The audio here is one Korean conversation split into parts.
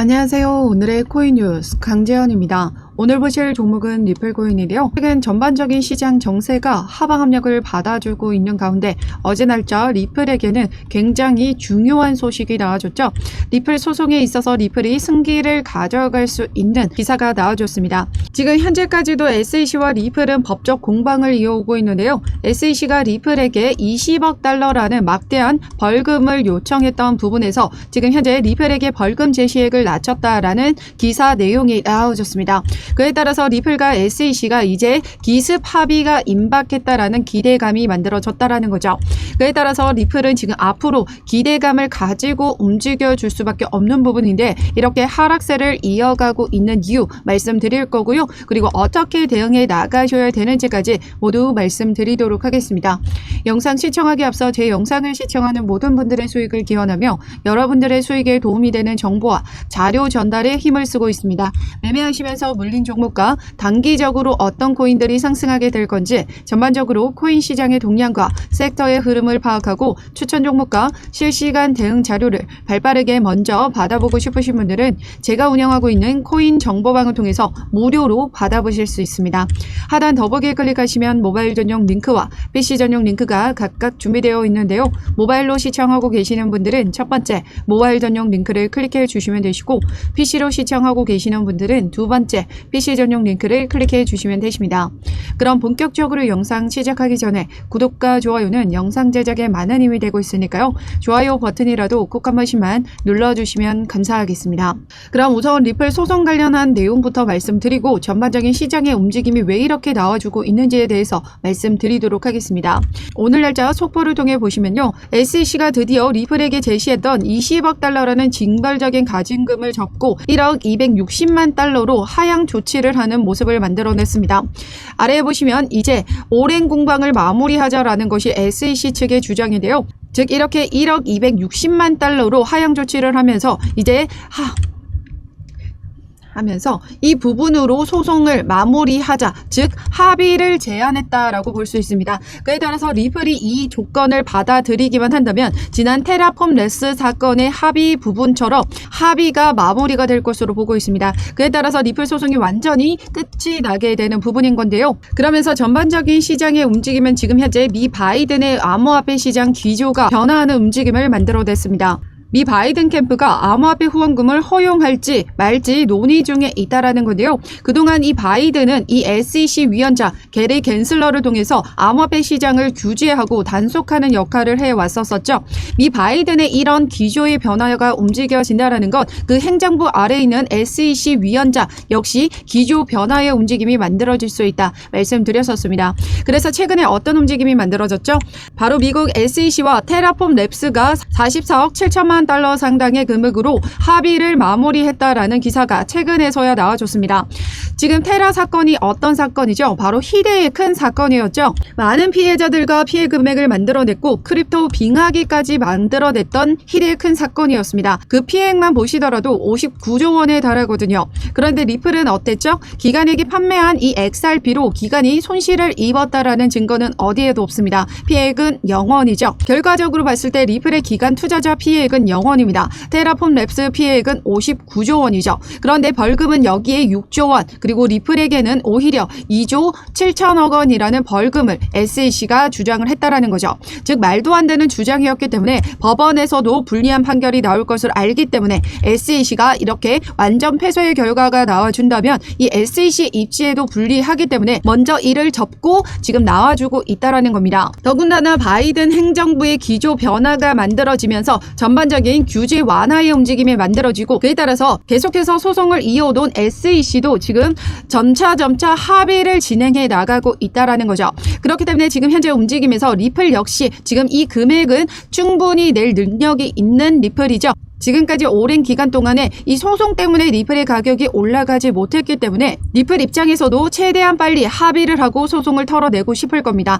안녕하세요. 오늘의 코인 뉴스 강재현입니다. 오늘 보실 종목은 리플코인인데요. 최근 전반적인 시장 정세가 하방 압력을 받아주고 있는 가운데 어제 날짜 리플에게는 굉장히 중요한 소식이 나와줬죠. 리플 소송에 있어서 리플이 승기를 가져갈 수 있는 기사가 나와줬습니다. 지금 현재까지도 SEC와 리플은 법적 공방을 이어오고 있는데요. SEC가 리플에게 20억 달러라는 막대한 벌금을 요청했던 부분에서 지금 현재 리플에게 벌금 제시액을 낮췄다라는 기사 내용이 나와줬습니다. 그에 따라서 리플과 SEC가 이제 기습 합의가 임박했다라는 기대감이 만들어졌다라는 거죠. 그에 따라서 리플은 지금 앞으로 기대감을 가지고 움직여 줄 수밖에 없는 부분인데 이렇게 하락세를 이어가고 있는 이유 말씀드릴 거고요. 그리고 어떻게 대응해 나가셔야 되는지까지 모두 말씀드리도록 하겠습니다. 영상 시청하기 앞서 제 영상을 시청하는 모든 분들의 수익을 기원하며 여러분들의 수익에 도움이 되는 정보와 자료 전달에 힘을 쓰고 있습니다. 매매하시면서 물린 종목과 단기적으로 어떤 코인들이 상승하게 될 건지 전반적으로 코인 시장의 동향과 섹터의 흐름을 파악하고 추천 종목과 실시간 대응 자료를 발빠르게 먼저 받아보고 싶으신 분들은 제가 운영하고 있는 코인 정보방을 통해서 무료로 받아보실 수 있습니다. 하단 더보기에 클릭하시면 모바일 전용 링크와 PC 전용 링크가 각각 준비되어 있는데요. 모바일로 시청하고 계시는 분들은 첫 번째 모바일 전용 링크를 클릭해 주시면 되시고 PC로 시청하고 계시는 분들은 두 번째 PC 전용 링크를 클릭해 주시면 되십니다. 그럼 본격적으로 영상 시작하기 전에 구독과 좋아요는 영상 제작에 많은 힘이 되고 있으니까요. 좋아요 버튼이라도 꼭 한 번씩만 눌러주시면 감사하겠습니다. 그럼 우선 리플 소송 관련한 내용부터 말씀드리고 전반적인 시장의 움직임이 왜 이렇게 나와주고 있는지에 대해서 말씀드리도록 하겠습니다. 오늘 날짜 속보를 통해 보시면요. SEC가 드디어 리플에게 제시했던 20억 달러라는 징벌적인 가진금을 접고 1억 260만 달러로 하향 조치를 하는 모습을 만들어냈습니다. 아래에 보시면 이제 오랜 공방을 마무리하자라는 것이 SEC 측의 주장인데요. 즉 이렇게 1억 260만 달러로 하향 조치를 하면서 이제 하 하면서 이 부분으로 소송을 마무리하자, 즉 합의를 제안했다라고 볼 수 있습니다. 그에 따라서 리플이 이 조건을 받아들이기만 한다면 지난 테라폼 레스 사건의 합의 부분처럼 합의가 마무리가 될 것으로 보고 있습니다. 그에 따라서 리플 소송이 완전히 끝이 나게 되는 부분인 건데요. 그러면서 전반적인 시장의 움직임은 지금 현재 미 바이든의 암호화폐 시장 기조가 변화하는 움직임을 만들어냈습니다. 미 바이든 캠프가 암호화폐 후원금을 허용할지 말지 논의 중에 있다라는 건데요. 그동안 이 바이든은 이 SEC 위원장 게리 겐슬러를 통해서 암호화폐 시장을 규제하고 단속하는 역할을 해왔었었죠. 미 바이든의 이런 기조의 변화가 움직여진다라는 것, 그 행정부 아래에 있는 SEC 위원장 역시 기조 변화의 움직임이 만들어질 수 있다 말씀드렸었습니다. 그래서 최근에 어떤 움직임이 만들어졌죠? 바로 미국 SEC와 테라폼 랩스가 44억 7천만 달러 상당의 금액으로 합의를 마무리했다라는 기사가 최근에서야 나와줬습니다. 지금 테라 사건이 어떤 사건이죠? 바로 희대의 큰 사건이었죠. 많은 피해자들과 피해 금액을 만들어냈고 크립토 빙하기까지 만들어냈던 희대의 큰 사건이었습니다. 그 피해액만 보시더라도 59조 원에 달하거든요. 그런데 리플은 어땠죠? 기관에게 판매한 이 XRP로 기관이 손실을 입었다라는 증거는 어디에도 없습니다. 피해액은 0원이죠. 결과적으로 봤을 때 리플의 기관 투자자 피해액은 0원입니다. 테라폼 랩스 피해액은 59조 원이죠. 그런데 벌금은 여기에 6조 원, 그리고 리플에게는 오히려 2조 7천억 원이라는 벌금을 SEC가 주장을 했다라는 거죠. 즉 말도 안 되는 주장이었기 때문에 법원에서도 불리한 판결이 나올 것을 알기 때문에 SEC가 이렇게 완전 패소의 결과가 나와준다면 이 SEC 입지에도 불리하기 때문에 먼저 이를 접고 지금 나와주고 있다라는 겁니다. 더군다나 바이든 행정부의 기조 변화가 만들어지면서 전반적인 규제 완화의 움직임이 만들어지고 그에 따라서 계속해서 소송을 이어오던 SEC도 지금 점차 점차 합의를 진행해 나가고 있다라는 거죠. 그렇기 때문에 지금 현재 움직임에서 리플 역시 지금 이 금액은 충분히 낼 능력이 있는 리플이죠. 지금까지 오랜 기간 동안에 이 소송 때문에 리플의 가격이 올라가지 못했기 때문에 리플 입장에서도 최대한 빨리 합의를 하고 소송을 털어내고 싶을 겁니다.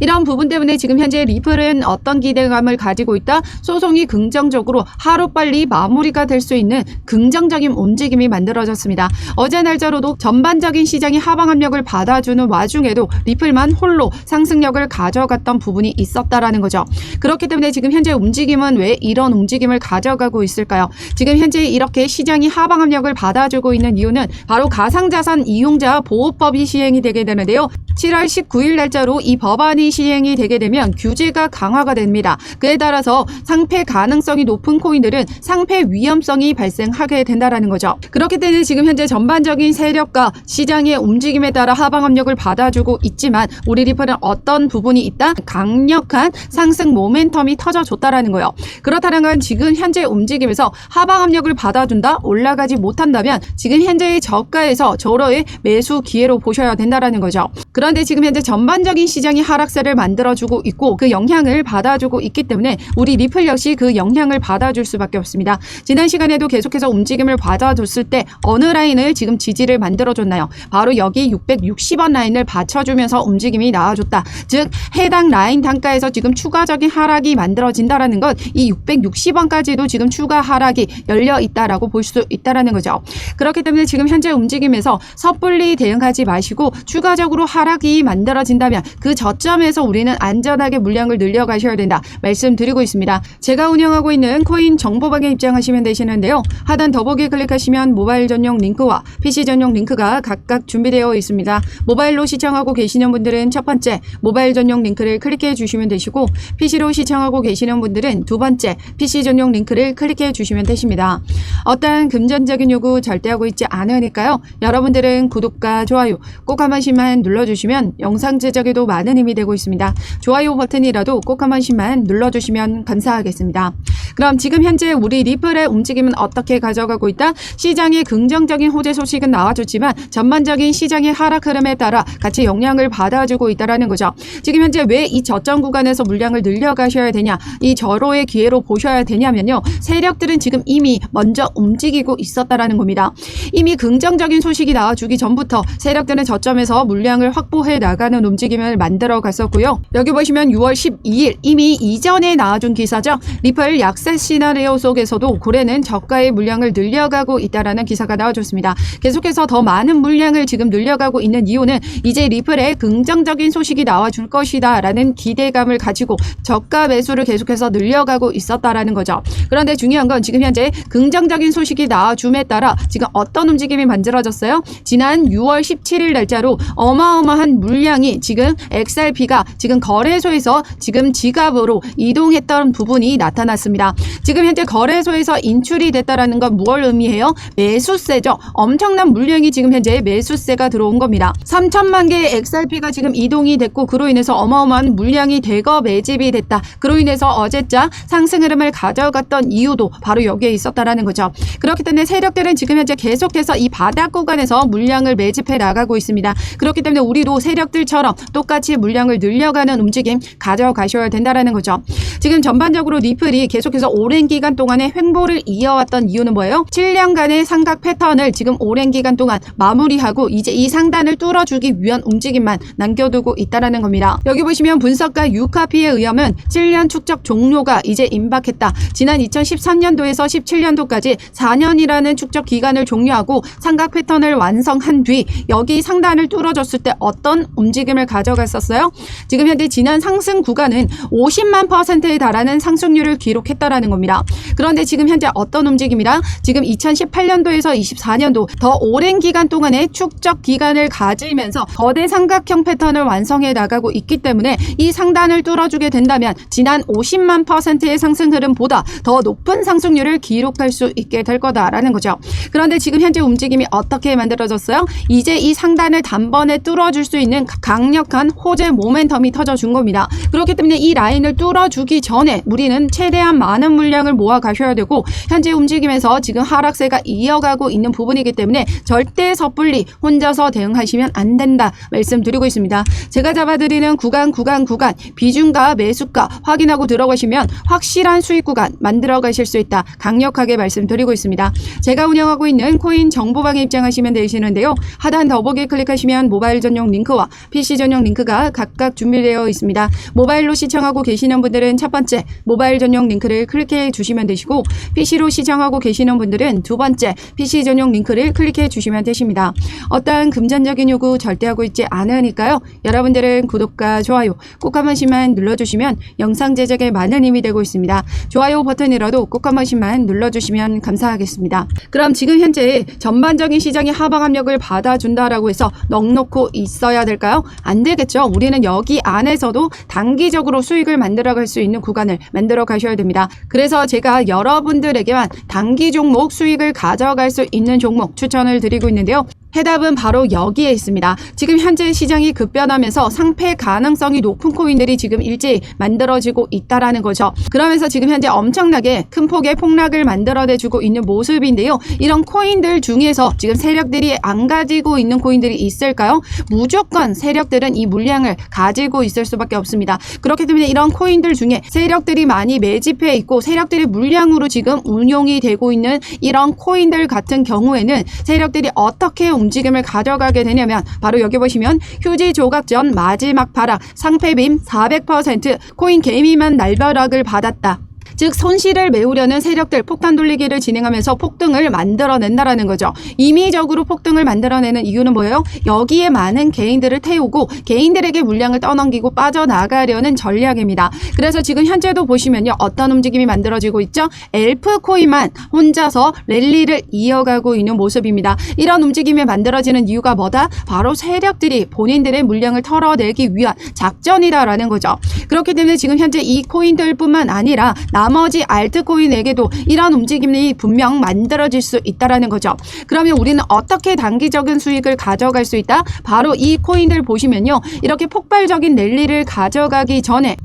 이런 부분 때문에 지금 현재 리플은 어떤 기대감을 가지고 있다? 소송이 긍정적으로 하루빨리 마무리가 될 수 있는 긍정적인 움직임이 만들어졌습니다. 어제 날짜로도 전반적인 시장이 하방 압력을 받아주는 와중에도 리플만 홀로 상승력을 가져갔던 부분이 있었다라는 거죠. 그렇기 때문에 지금 현재 움직임은 왜 이런 움직임을 가져가고 나타나고 있을까요? 지금 현재 이렇게 시장이 하방 압력을 받아주고 있는 이유는 바로 가상자산 이용자 보호법이 시행이 되게 되는데요. 7월 19일 날짜로 이 법안이 시행이 되게 되면 규제가 강화가 됩니다. 그에 따라서 상패 가능성이 높은 코인들은 상패 위험성이 발생하게 된다라는 거죠. 그렇기 때문에 지금 현재 전반적인 세력과 시장의 움직임에 따라 하방 압력을 받아주고 있지만 우리 리플은 어떤 부분이 있다? 강력한 상승 모멘텀이 터져줬다라는 거예요. 그렇다는 건 지금 현재 움직임 에서 하방 압력을 받아준다? 올라가지 못한다면 지금 현재의 저가에서 저로의 매수 기회로 보셔야 된다라는 거죠. 그런데 지금 현재 전반적인 시장이 하락세를 만들어주고 있고 그 영향을 받아주고 있기 때문에 우리 리플 역시 그 영향을 받아줄 수밖에 없습니다. 지난 시간에도 계속해서 움직임을 받아줬을 때 어느 라인을 지금 지지를 만들어줬나요? 바로 여기 660원 라인을 받쳐주면서 움직임이 나와줬다. 즉 해당 라인 단가에서 지금 추가적인 하락이 만들어진다라는 것 이 660원까지도 지금 추가 하락이 열려 있다라고 볼 수 있다라는 거죠. 그렇기 때문에 지금 현재 움직임에서 섣불리 대응하지 마시고 추가적으로 하락이 만들어진다면 그 저점에서 우리는 안전하게 물량을 늘려가셔야 된다 말씀드리고 있습니다. 제가 운영하고 있는 코인 정보방에 입장하시면 되시는데요. 하단 더보기 클릭하시면 모바일 전용 링크와 PC 전용 링크가 각각 준비되어 있습니다. 모바일로 시청하고 계시는 분들은 첫 번째 모바일 전용 링크를 클릭해 주시면 되시고 PC로 시청하고 계시는 분들은 두 번째 PC 전용 링크를 클릭 해 주시면 되십니다. 어떠한 금전적인 요구 절대 하고 있지 않으니까요. 여러분들은 구독과 좋아요 꼭 한 번씩만 눌러주시면 영상 제작에도 많은 힘이 되고 있습니다. 좋아요 버튼이라도 꼭 한 번씩만 눌러주시면 감사하겠습니다. 그럼 지금 현재 우리 리플의 움직임은 어떻게 가져가고 있다? 시장의 긍정적인 호재 소식은 나와줬지만 전반적인 시장의 하락 흐름에 따라 같이 영향을 받아주고 있다라는 거죠. 지금 현재 왜 이 저점 구간에서 물량을 늘려가셔야 되냐? 이 절호의 기회로 보셔야 되냐면요. 세 력들은 지금 이미 먼저 움직이고 있었다라는 겁니다. 이미 긍정적인 소식이 나와주기 전부터 세력들은 저점에서 물량을 확보해 나가는 움직임을 만들어 갔었고요. 여기 보시면 6월 12일 이미 이전에 나와준 기사죠. 리플 약세 시나리오 속에서도 고래는 저가의 물량을 늘려가고 있다라는 기사가 나와줬습니다. 계속해서 더 많은 물량을 지금 늘려가고 있는 이유는 이제 리플의 긍정적인 소식이 나와줄 것이다라는 기대감을 가지고 저가 매수를 계속해서 늘려가고 있었다라는 거죠. 그런데 중요한 건 지금 현재 긍정적인 소식이 나와줌에 따라 지금 어떤 움직임이 만들어졌어요? 지난 6월 17일 날짜로 어마어마한 물량이 지금 XRP가 지금 거래소에서 지금 지갑으로 이동했던 부분이 나타났습니다. 지금 현재 거래소에서 인출이 됐다라는 건 무엇을 의미해요? 매수세죠. 엄청난 물량이 지금 현재 매수세가 들어온 겁니다. 3천만 개의 XRP가 지금 이동이 됐고 그로 인해서 어마어마한 물량이 대거 매집이 됐다. 그로 인해서 어제자 상승 흐름을 가져갔던 이유 도 바로 여기에 있었다라는 거죠. 그렇기 때문에 세력들은 지금 현재 계속해서 이 바닥 구간에서 물량을 매집해 나가고 있습니다. 그렇기 때문에 우리도 세력들처럼 똑같이 물량을 늘려가는 움직임 가져가셔야 된다라는 거죠. 지금 전반적으로 리플이 계속해서 오랜 기간 동안의 횡보를 이어왔던 이유는 뭐예요? 7년간의 상각 패턴을 지금 오랜 기간 동안 마무리하고 이제 이 상단을 뚫어주기 위한 움직임만 남겨두고 있다라는 겁니다. 여기 보시면 분석가 유카피에 의하면 7년 축적 종료가 이제 임박했다. 지난 2013년도에서 17년도까지 4년이라는 축적 기간을 종료하고 삼각 패턴을 완성한 뒤 여기 상단을 뚫어줬을 때 어떤 움직임을 가져갔었어요? 지금 현재 지난 상승 구간은 50만 퍼센트에 달하는 상승률을 기록했다라는 겁니다. 그런데 지금 현재 어떤 움직임이라 지금 2018년도에서 24년도 더 오랜 기간 동안의 축적 기간을 가지면서 거대 삼각형 패턴을 완성해 나가고 있기 때문에 이 상단을 뚫어주게 된다면 지난 50만 퍼센트의 상승 흐름보다 더 높은 상승률을 기록할 수 있게 될 거다라는 거죠. 그런데 지금 현재 움직임이 어떻게 만들어졌어요? 이제 이 상단을 단번에 뚫어줄 수 있는 강력한 호재 모멘텀이 터져준 겁니다. 그렇기 때문에 이 라인을 뚫어주기 전에 우리는 최대한 많은 물량을 모아 가셔야 되고 현재 움직임에서 지금 하락세가 이어가고 있는 부분이기 때문에 절대 섣불리 혼자서 대응하시면 안 된다 말씀드리고 있습니다. 제가 잡아드리는 구간 구간 구간 비중과 매수가 확인하고 들어가시면 확실한 수익 구간 만들어 가실 수 있다 강력하게 말씀드리고 있습니다. 제가 운영하고 있는 코인 정보방에 입장하시면 되시는데요. 하단 더보기 클릭하시면 모바일 전용 링크와 PC 전용 링크가 각각 준비되어 있습니다. 모바일로 시청하고 계시는 분들은 첫 번째 모바일 전용 링크를 클릭해 주시면 되시고 PC로 시청하고 계시는 분들은 두 번째 PC 전용 링크를 클릭해 주시면 되십니다. 어떠한 금전적인 요구 절대 하고 있지 않으니까요. 여러분들은 구독과 좋아요 꼭 한 번씩만 눌러주시면 영상 제작에 많은 힘이 되고 있습니다. 좋아요 버튼이라도 좋아요 꼭한 번씩만 눌러주시면 감사하겠습니다. 그럼 지금 현재 전반적인 시장이 하방 압력을 받아준다라고 해서 넉넉고 있어야 될까요? 안 되겠죠. 우리는 여기 안에서도 단기적으로 수익을 만들어 갈 수 있는 구간을 만들어 가셔야 됩니다. 그래서 제가 여러분들에게만 단기 종목 수익을 가져갈 수 있는 종목 추천을 드리고 있는데요. 해답은 바로 여기에 있습니다. 지금 현재 시장이 급변하면서 상패 가능성이 높은 코인들이 지금 일제히 만들어지고 있다라는 거죠. 그러면서 지금 현재 엄청나게 큰 폭의 폭락을 만들어내주고 있는 모습인데요. 이런 코인들 중에서 지금 세력들이 안 가지고 있는 코인들이 있을까요? 무조건 세력들은 이 물량을 가지고 있을 수밖에 없습니다. 그렇기 때문에 이런 코인들 중에 세력들이 많이 매집해 있고 세력들의 물량으로 지금 운용이 되고 있는 이런 코인들 같은 경우에는 세력들이 어떻게 움직임을 가져가게 되냐면 바로 여기 보시면 휴지 조각 전 마지막 파락 상패빔 400% 코인 개미만 날벼락을 받았다. 즉 손실을 메우려는 세력들 폭탄 돌리기를 진행하면서 폭등을 만들어낸다라는 거죠. 임의적으로 폭등을 만들어내는 이유는 뭐예요? 여기에 많은 개인들을 태우고 개인들에게 물량을 떠넘기고 빠져나가려는 전략입니다. 그래서 지금 현재도 보시면요. 어떤 움직임이 만들어지고 있죠? 엘프 코인만 혼자서 랠리를 이어가고 있는 모습입니다. 이런 움직임이 만들어지는 이유가 뭐다? 바로 세력들이 본인들의 물량을 털어내기 위한 작전이다라는 거죠. 그렇기 때문에 지금 현재 이 코인들뿐만 아니라 나 머지 알트코인에게도 이런 움직임이 분명 만들어질 수 있다라는 거죠. 그러면 우리는 어떻게 단기적인 수익을 가져갈 수 있다? 바로 이 코인들 보시면요. 이렇게 폭발적인 랠리를 가져가기 전에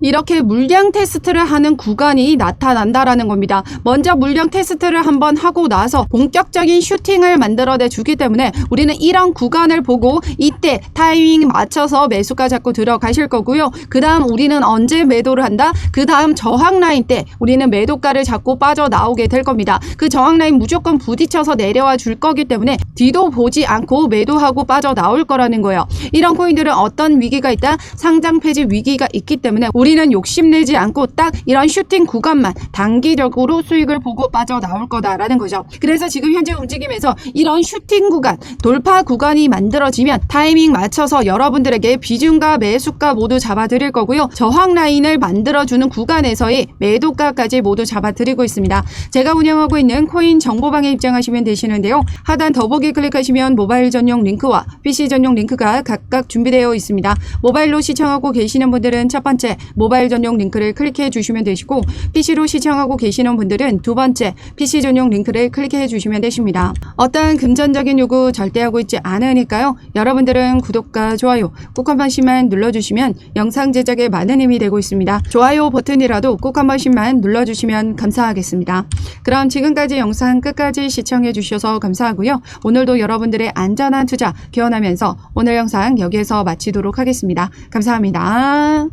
이렇게 물량 테스트를 하는 구간이 나타난다라는 겁니다. 먼저 물량 테스트를 한번 하고 나서 본격적인 슈팅을 만들어내 주기 때문에 우리는 이런 구간을 보고 이때 타이밍 맞춰서 매수가 잡고 들어가실 거고요. 그 다음 우리는 언제 매도를 한다? 그 다음 저항 라인 때 우리는 매도가를 잡고 빠져나오게 될 겁니다. 그 저항 라인 무조건 부딪혀서 내려와 줄 거기 때문에 뒤도 보지 않고 매도하고 빠져나올 거라는 거예요. 이런 코인들은 어떤 위기가 있다? 상장 폐지 위기가 있기 때문에 우리는 욕심내지 않고 딱 이런 슈팅 구간만 단기적으로 수익을 보고 빠져나올 거다라는 거죠. 그래서 지금 현재 움직임에서 이런 슈팅 구간, 돌파 구간이 만들어지면 타이밍 맞춰서 여러분들에게 비중과 매수가 모두 잡아드릴 거고요. 저항 라인을 만들어주는 구간에서의 매도가까지 모두 잡아드리고 있습니다. 제가 운영하고 있는 코인 정보방에 입장하시면 되시는데요. 하단 더보기 클릭하시면 모바일 전용 링크와 PC 전용 링크가 각각 준비되어 있습니다. 모바일로 시청하고 계시는 분들은 첫 번째 모바일 전용 링크를 클릭해 주시면 되시고 PC로 시청하고 계시는 분들은 두 번째 PC 전용 링크를 클릭해 주시면 되십니다. 어떠한 금전적인 요구 절대 하고 있지 않으니까요. 여러분들은 구독과 좋아요 꼭 한 번씩만 눌러주시면 영상 제작에 많은 힘이 되고 있습니다. 좋아요 버튼이라도 꼭 한 번씩만 눌러주시면 감사하겠습니다. 그럼 지금까지 영상 끝까지 시청해 주셔서 감사하고요. 오늘도 여러분들의 안전한 투자 기원하면서 오늘 영상 여기에서 마치도록 하겠습니다. 감사합니다.